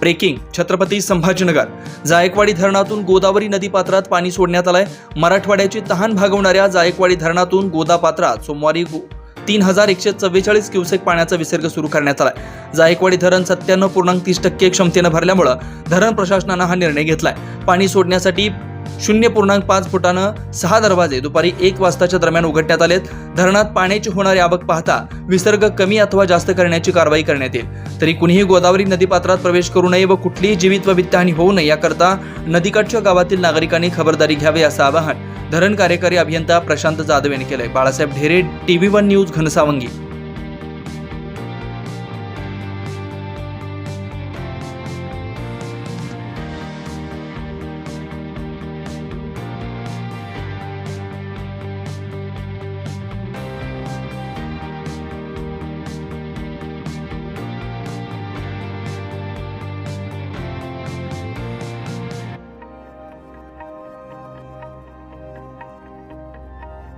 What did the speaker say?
Breaking Chhatrapati Sambhajinagar. Jayakwadi धरणातून गोदावरी नदी पात्रात पाणी सोडण्यात आलंय. मराठवाड्याची तहान भागवणाऱ्या जायकवाडी धरणातून गोदा पात्रात सोमवारी तीन हजार एकशे चव्वेचाळीस क्युसेक पाण्याचा विसर्ग सुरू करण्यात आलाय. जायकवाडी धरण सत्त्याण्णव पूर्णांक तीस टक्के क्षमतेनं भरल्यामुळं धरण प्रशासनानं हा निर्णय घेतलाय. पाणी सोडण्यासाठी शून्य पूर्णांक पाच फुटानं सहा दरवाजे दुपारी एक वाजताच्या दरम्यान उघडण्यात आलेत. धरणात पाण्याची होणारी आवक पाहता विसर्ग कमी अथवा जास्त करण्याची कारवाई करण्यात येईल. तरी कुणीही गोदावरी नदीपात्रात प्रवेश करू नये व कुठलीही जीवित व वित्तहानी होऊ नये याकरता नदीकाठच्या गावातील नागरिकांनी खबरदारी घ्यावी असं आवाहन धरण कार्यकारी अभियंता प्रशांत जाधव यांनी केलंय. Balasaheb Dhere T V one news Ghansawangi.